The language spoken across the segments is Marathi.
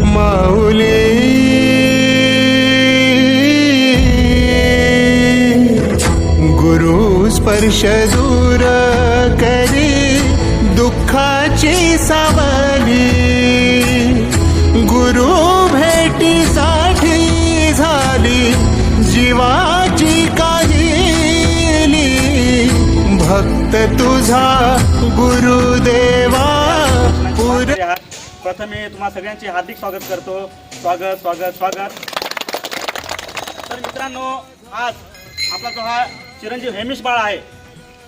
माऊली. गुरु स्पर्श दूर करी दुःखाची सावली. गुरु भेटीसाठी झाली जीवाची काहिली. भक्त तुझा गुरुदेव प्रथम मी तुम्हा सगळ्यांचे हार्दिक स्वागत करतो. स्वागत स्वागत स्वागत. तर मित्रांनो आज आपला जो हा चिरंजीव हेमिश बाळ आहे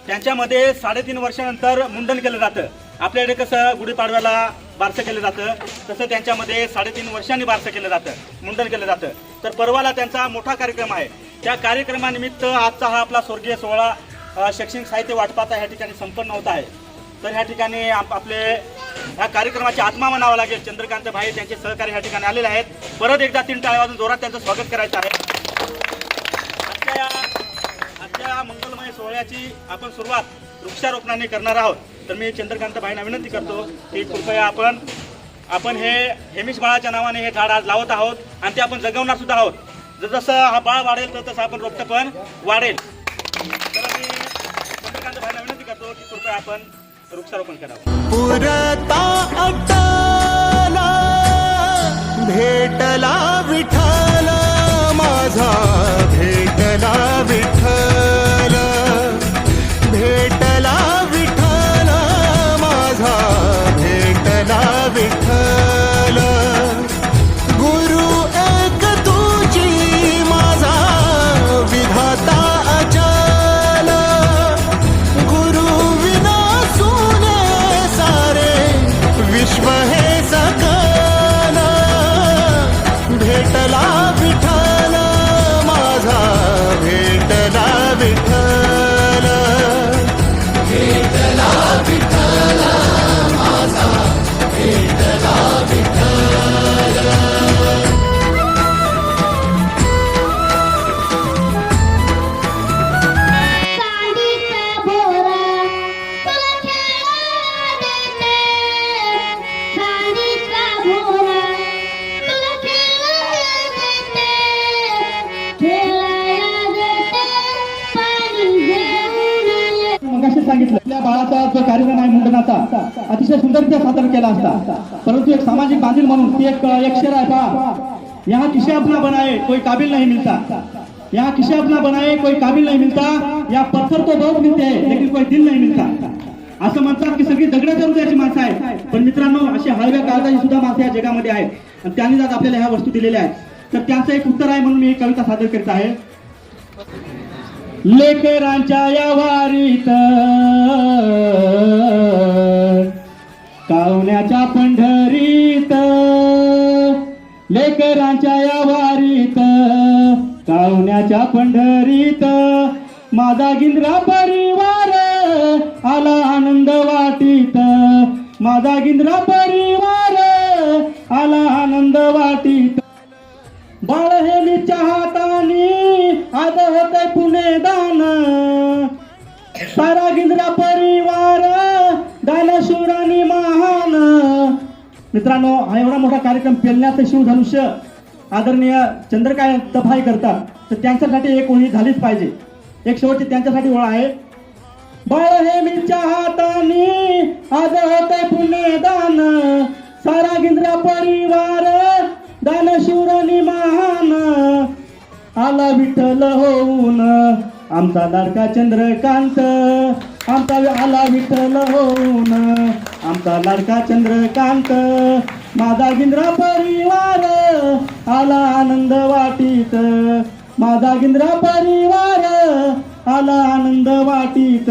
त्यांच्यामध्ये साडेतीन वर्षानंतर मुंडन केलं जातं. आपल्याकडे कसं गुढीपाडव्याला बारसं केलं जातं तसं त्यांच्यामध्ये साडेतीन वर्षांनी बारसं केलं जातं मुंडन केलं जातं. तर परवाला त्यांचा मोठा कार्यक्रम आहे. त्या कार्यक्रमानिमित्त आजचा हा आपला स्वर्गीय सोहळा शैक्षणिक साहित्य वाटपाचा ह्या ठिकाणी संपन्न होत आहे. तर ह्या ठिकाणी आप- आपले ह्या कार्यक्रमाची आत्मा म्हणावं लागेल. चंद्रकांत भाई त्यांचे सहकारी ह्या ठिकाणी आलेले आहेत. परत एकदा तीन टाळ्या वाजून जोरात त्यांचं स्वागत करायचं आहे. आजच्या या आजच्या मंगलमय सोहळ्याची आपण सुरुवात वृक्षारोपणाने करणार आहोत. तर मी चंद्रकांत भाईंना विनंती करतो की कृपया आपण आपण हे हेमिश बाळाच्या नावाने हे झाड आज लावत आहोत आणि ते आपण जगवणार सुद्धा आहोत. जसं हा बाळ वाढेल तर तसं आपण रोपटं पण वाढेल. तर मी चंद्रकांत भाईंना विनंती करतो की कृपया आपण વૃક્ષારોપણ કરાવો. जो कार्यक्रम आहे मुंडनाचा. अतिशय सुंदररित्या सादर केला असता. परंतु एक सामाजिक बांधील म्हणून ती एक एक आहे पहा. यहाँ किसे अपना बनाए कोई काबिल नहीं मिलता. यहाँ किसे अपना बनाए कोई काबिल नहीं मिलता. या पत्थर तो बहुत मिलते हैं लेकिन कोई दिल नहीं मिलता. असं म्हणतात की सगळी दगड हृदयाची माणसं आहेत. पण मित्रांनो अशी हळव्या काळजाची सुद्धा माणसं या जगामध्ये आहेत. आणि त्यांनी आज आपल्याला ह्या वस्तू दिलेल्या आहेत. तर त्यांचं एक उत्तर आहे म्हणून मी ही कविता सादर करीत आहे. लेकरांच्या या वारीत. कावण्याच्या पंढरीत. लेकरांच्या या वारीत. कावण्याच्या पंढरीत. माझा गिंद्रा परिवार आला आनंद वाटीत. माझा गिंद्रा परिवार आला आनंद वाटीत. बाळ हे मी चाहता माझं होते पुणे दान. सारा गिंद्रा परिवार दानशूर महान मित्रांनो हा एवढा मोठा कार्यक्रम पेलण्याचं शिवधनुष्य आदरणीय चंद्रकाय तफाई करतात. तर त्यांच्यासाठी एक ओळी झालीच पाहिजे. एक शेवटची त्यांच्यासाठी ओळ आहे. बळ हे मी हातानी आज होते पुणे दान. सारा गिंद्रा परिवार आला विठ्ठल होऊन. आमचा लाडका चंद्रकांत आमचा आला विठ्ठल होऊन. आमचा लाडका चंद्रकांत माझा गिंद्रा परिवार आला आनंद वाटीत. माझा गिंद्रा परिवार आला आनंद वाटीत.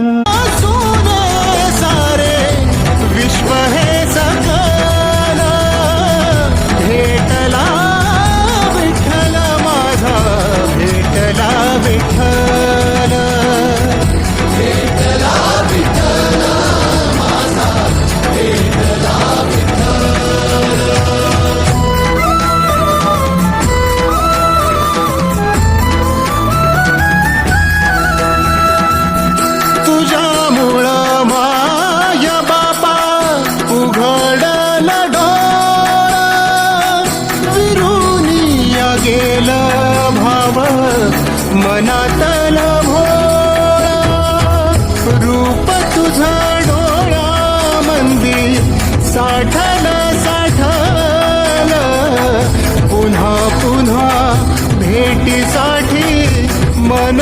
तुझा डोळा मंदिर साठला साठला पुन्हा पुन्हा भेटीसाठी मन